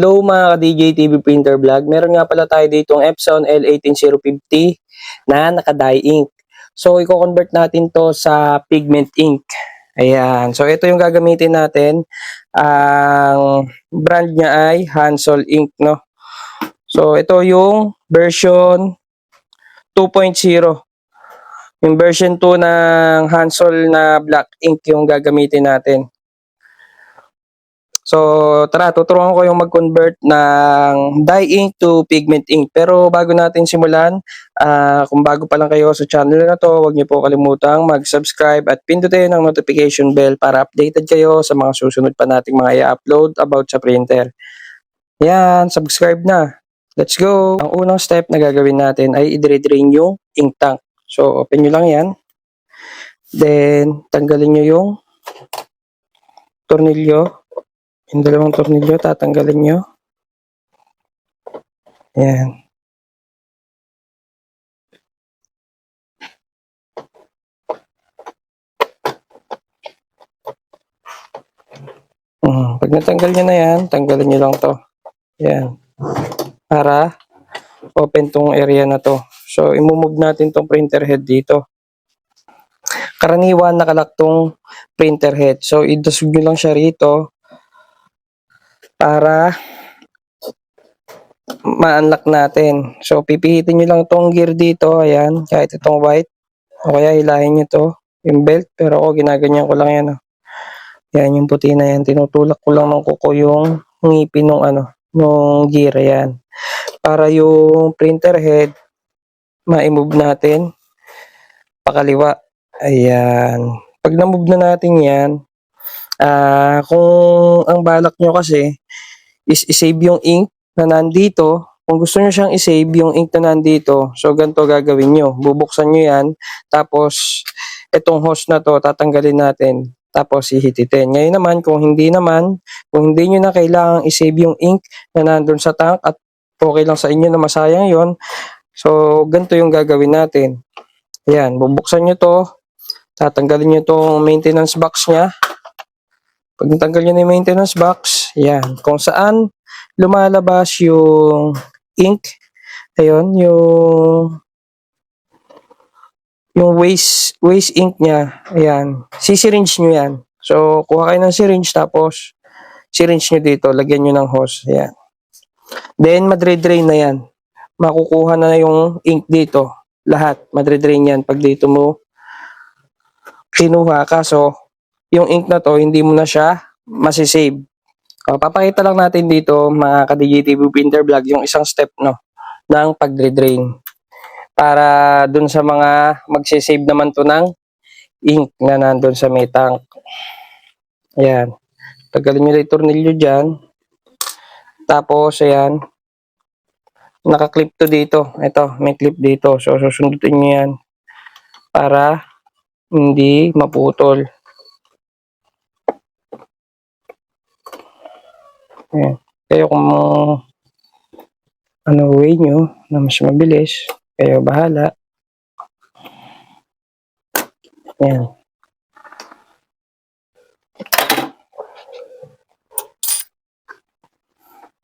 Hello mga ka-DJ TV Printer Vlog. Meron nga pala tayo ditong Epson L18050 na naka-dye ink. So, i-convert natin to sa pigment ink. Ayan. So, ito yung gagamitin natin. Ang brand niya ay Hansol Ink, no? So, ito yung version 2.0. Yung version 2 ng Hansol na black ink yung gagamitin natin. So, tara, tuturuan ko yung mag-convert ng dye ink to pigment ink. Pero bago natin simulan, ah, kung bago pa lang kayo sa channel na to, huwag niyo po kalimutang mag-subscribe at pindutin ang notification bell para updated kayo sa mga susunod pa nating mga i-upload about sa printer. Yan, subscribe na. Let's go! Ang unang step na gagawin natin ay i-drain yung ink tank. So, open nyo lang yan. Then, tanggalin nyo yung tornilyo yung dalawang tornilyo, tatanggalin nyo. Ayan. Mm, pag natanggal nyo na yan, tanggalin nyo lang to. Ayan. Para open tong area na to. So, imumove natin tong printer head dito. Karaniwan nakalak tong printer head. So, idusog nyo lang siya rito para ma-unlock natin. So, pipihitin nyo lang tong gear dito. Ayan, kahit itong white. O kaya hilahin nyo to, yung belt. Pero ako, ginaganyan ko lang yan. Oh. Yan, yung puti na yan. Tinutulak ko lang ng kuko yung ngipin ng ano, ng gear. Ayan. Para yung printer head, ma-move natin pakaliwa. Ayan. Pag na-move na natin yan, ah kung ang balak nyo kasi is i-save yung ink na nandito, kung gusto nyo siyang i-save yung ink na nandito, so ganito gagawin nyo. Bubuksan nyo yan, tapos itong hose na to, tatanggalin natin, tapos hihititin. Ngayon naman, kung hindi naman, kung hindi nyo na kailangang i-save yung ink na nandun sa tank at okay lang sa inyo na masayang yon so ganito yung gagawin natin. Ayan, bubuksan nyo to, tatanggalin nyo tong maintenance box niya, pag natanggal nyo na yung maintenance box, yan. Kung saan lumalabas yung ink, ayun, yung yung waste, waste ink niya, ayan. Sisiringe nyo yan. So, kuha kayo ng syringe, tapos syringe nyo dito, lagyan nyo ng hose, ayan. Then, madre-drain na yan. Makukuha na yung ink dito. Lahat, madre-drain yan pag dito mo kinuha. Kaso, yung ink na to, hindi mo na siya masisave. O, papakita lang natin dito, mga ka-DJTV printer vlog, yung isang step, no, ng pag-drain. Para dun sa mga magsisave naman to ng ink na nandun sa may tank. Ayan. Tagalin nyo yung tornilyo dyan. Tapos, ayan. Nakaklip to dito. Ito, may clip dito. So, susundutin nyo yan. Para hindi maputol. Ayan. Kaya kung ano way nyo na mas mabilis, kayo bahala. Ayan.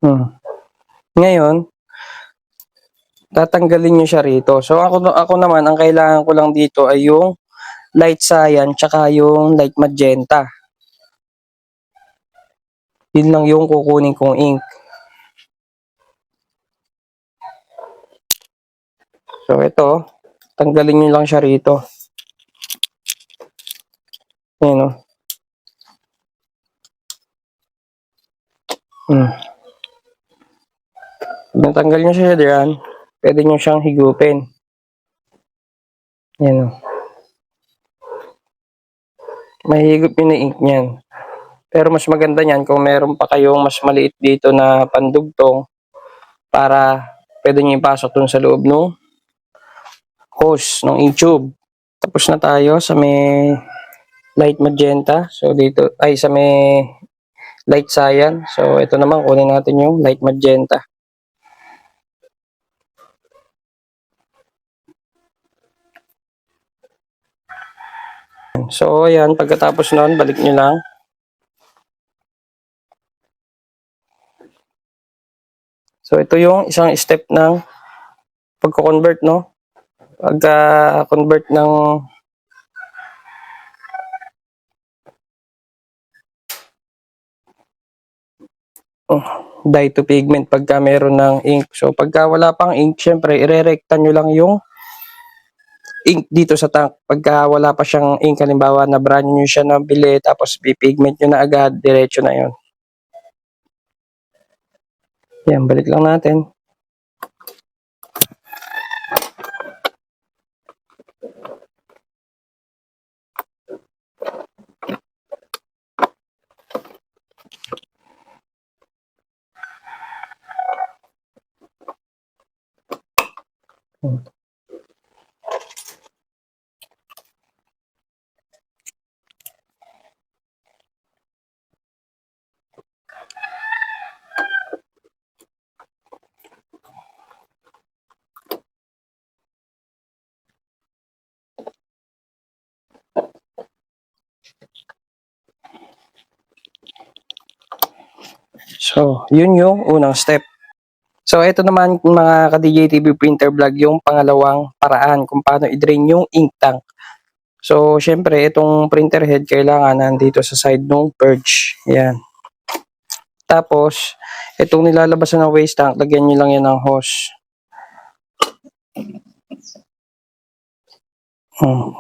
Hmm. Ngayon, tatanggalin nyo siya rito. So ako, ako naman, ang kailangan ko lang dito ay yung light cyan tsaka yung light magenta. Yun lang yung kukunin kong ink. So ito, tanggalin nyo lang siya rito. Ayan o. Hmm. Pag natanggal nyo siya diyan, pwede nyo siyang higupin. Ayan o. Mahigop yun na ink niyan. Pero mas maganda niyan kung meron pa kayong mas maliit dito na pandugtong para pwede nyo ipasok dun sa loob ng hose ng ink tube. Tapos na tayo sa may light magenta. So dito ay sa may light cyan. So ito naman kunin natin yung light magenta. So ayan, pagkatapos nun, balik nyo lang. So, ito yung isang step ng pagko-convert, no? Pagka-convert ng oh, dye to pigment pagka meron ng ink. So, pagka wala pang ink, syempre, irerekta nyo lang yung ink dito sa tank. Pagka wala pa siyang ink, halimbawa, na brand nyo siya na bili, tapos pipigment nyo na agad, diretso na yon. Yan, balik lang natin. So, yun yung unang step. So, ito naman mga ka-DJ TV printer vlog yung pangalawang paraan kung paano i-drain yung ink tank. So, syempre, itong printer head kailangan nandito sa side ng purge. Yan. Tapos, itong nilalabasan ng waste tank, lagyan nyo lang yan ng hose. Hmm.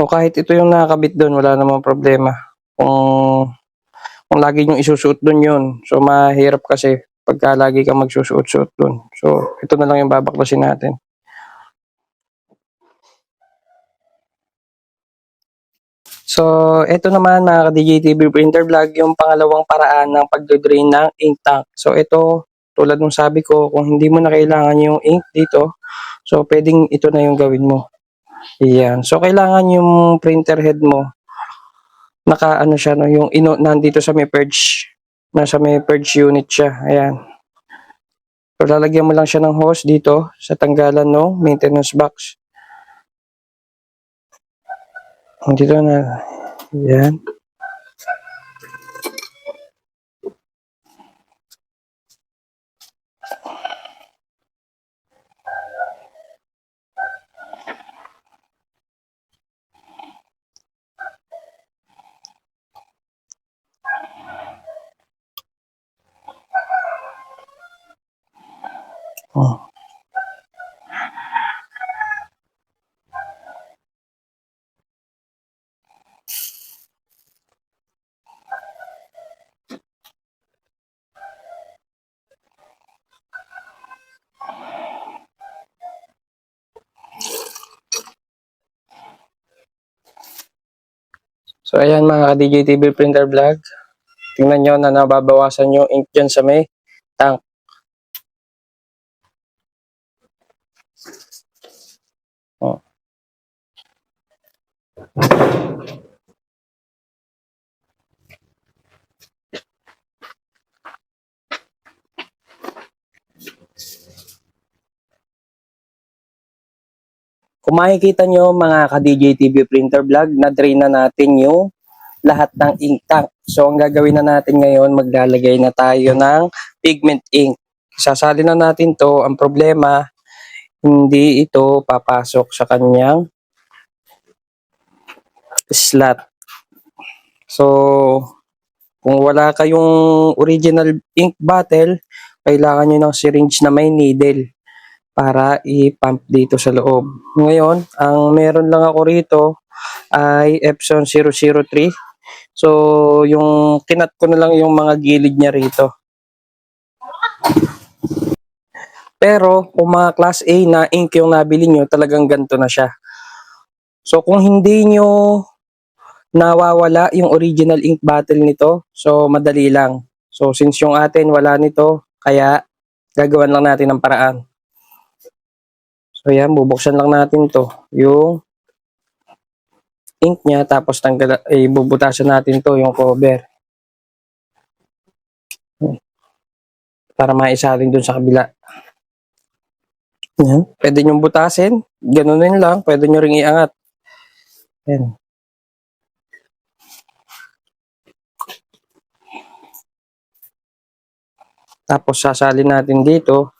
O kahit ito yung nakakabit doon, wala namang problema. Kung, kung lagi nyo isusuot doon yun. So, mahirap kasi pagka lagi kang magsusuot-suot doon. So, ito na lang yung babaklasin natin. So, ito naman mga ka-DJ TV printer vlog, yung pangalawang paraan ng pagdo-drain ng ink tank. So, ito, tulad ng sabi ko, kung hindi mo na kailangan yung ink dito, so, pwedeng ito na yung gawin mo. Yan. So, kailangan yung printer head mo, naka ano siya, no, yung ino, nandito sa may purge, nasa may purge unit siya. Ayan. So, lalagyan mo lang siya ng hose dito sa tanggalan ng maintenance box. Dito na. Yan. So ayan mga ka-DJ TV printer vlog. Tingnan nyo na nababawasan yung ink dyan sa may tank. Oh. Kung makikita nyo mga ka-DJ printer vlog, na-drain na natin yung lahat ng ink tank. So, ang gagawin na natin ngayon, maglalagay na tayo ng pigment ink. Sasali na natin to. Ang problema, hindi ito papasok sa kanyang slot. So, kung wala kayong original ink bottle, kailangan nyo ng syringe na may needle para i-pump dito sa loob. Ngayon, ang meron lang ako rito ay Epson 003. So, yung kinat ko na lang yung mga gilid niya rito. Pero, kung mga class A na ink yung nabili nyo, talagang ganito na siya. So, kung hindi nyo nawawala yung original ink bottle nito, so madali lang. So, since yung atin wala nito, kaya gagawan lang natin ng paraan. So yan, bubuksan lang natin to yung ink niya tapos tanggal ay bubutasan natin to yung cover. Para maisalin dun sa kabila. Yan. Pwede nyo butasin. Ganunin lang. Pwede nyo ring iangat. Yan. Tapos sasalin natin dito.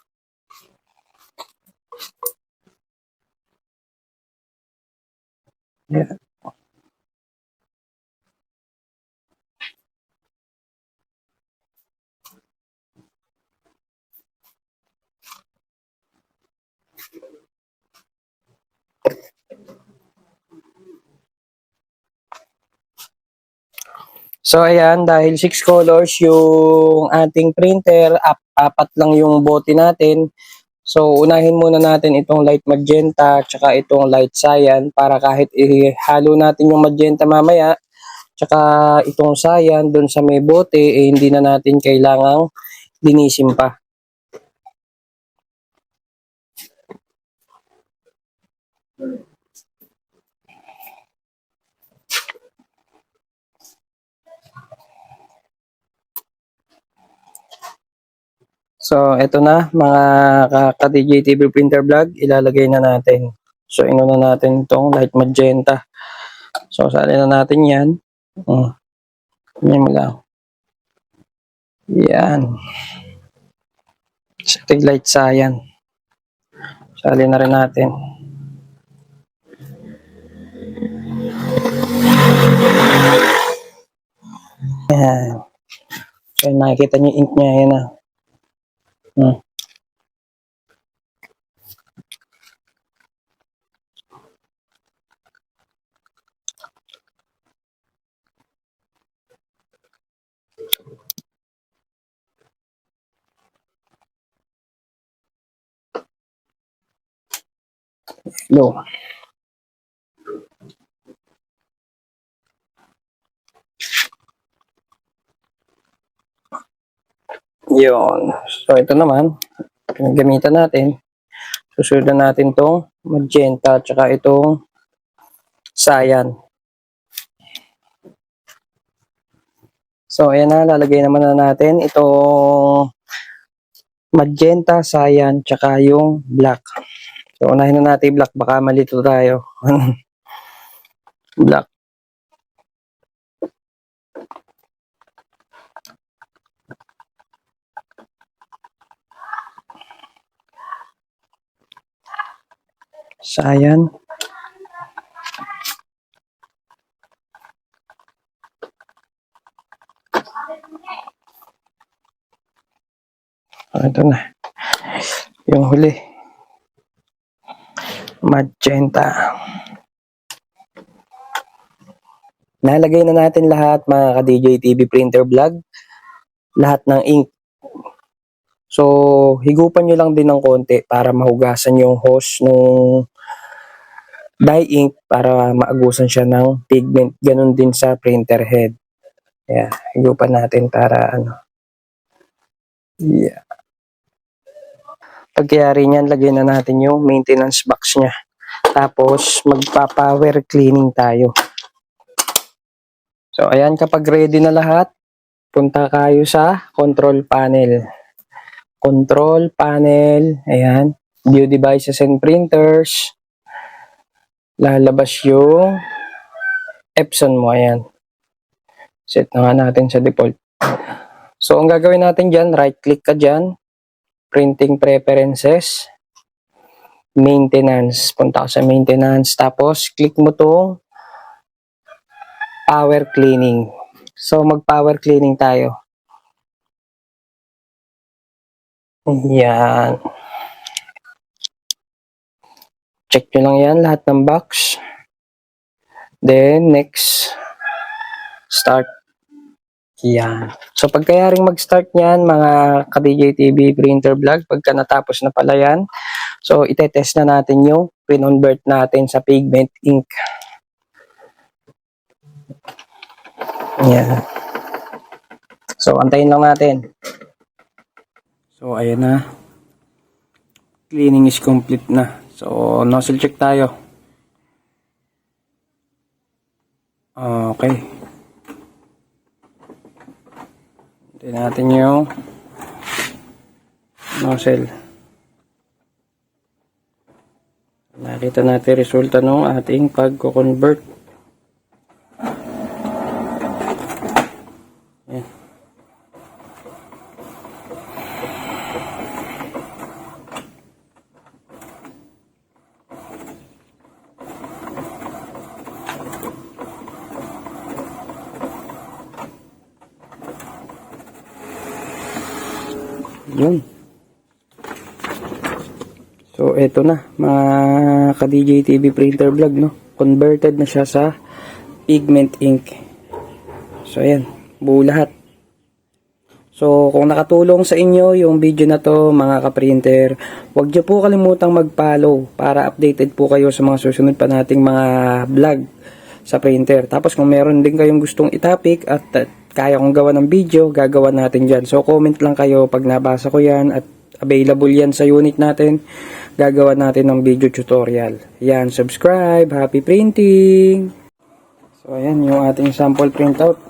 So ayan, dahil six colors yung ating printer, ap apat lang yung bote natin. So unahin muna natin itong light magenta tsaka itong light cyan para kahit ihalo natin yung magenta mamaya tsaka itong cyan doon sa may bote eh, hindi na natin kailangang linisin pa. So, eto na mga ka-DJ TV printer vlog, ilalagay na natin. So, inuna natin itong light magenta. So, sali na natin yan. Hmm. Mo lang. Yan. Yung light cyan. Sali na rin natin. Yan. So, nakikita niyo ink niya. Yan na. Hmm. Hello. Yun. So, ito naman, pinagamitan natin. Susunod na natin itong magenta at saka itong cyan. So, ayan na, lalagay naman na natin itong magenta, cyan, tsaka yung black. So, unahin na natin black, baka malito tayo. black. Ah, ito na. Yung huli. Magenta. Nalagay na natin lahat mga ka-DJ TV printer vlog. Lahat ng ink. So, higupan nyo lang din ng konti para mahugasan yung hose nung dye ink para maagusan siya ng pigment. Ganon din sa printer head. Yeah, higupan natin para ano. Yeah. Pagkayari niyan, lagyan na natin yung maintenance box niya. Tapos, magpa-power cleaning tayo. So, ayan, kapag ready na lahat, punta kayo sa control panel. Control panel, ayan, view devices and printers. Lalabas yung Epson mo, ayan. Set na nga natin sa default. So, ang gagawin natin dyan, right-click ka dyan, printing preferences, maintenance. Punta ka sa maintenance. Tapos, click mo tong power cleaning. So, mag-power cleaning tayo. Yan. Check nyo lang yan, lahat ng box. Then, next. Start. Yan. So, pagkayaring mag-start niyan, mga ka-DJ TV printer vlog, pagka natapos na pala yan, so, itetest na natin yung pinonvert natin sa pigment ink. Yan. So, antayin lang natin. So, ayan na. Cleaning is complete na. So, nozzle check tayo. Okay. Hintayin natin yung nozzle. Nakita natin resulta ng ating pagko-convert. Yun. So, eto na, mga ka-DJ TV printer vlog, no? Converted na siya sa pigment ink. So, ayan, buo lahat. So, kung nakatulong sa inyo yung video na to, mga ka-printer, huwag niyo po kalimutang mag-follow para updated po kayo sa mga susunod pa nating mga vlog sa printer. Tapos, kung meron din kayong gustong itapik at, at kaya kong gawa ng video, gagawa natin dyan. So, comment lang kayo pag nabasa ko yan at available yan sa unit natin. Gagawa natin ng video tutorial. Yan, subscribe, happy printing! So, ayan yung ating sample printout.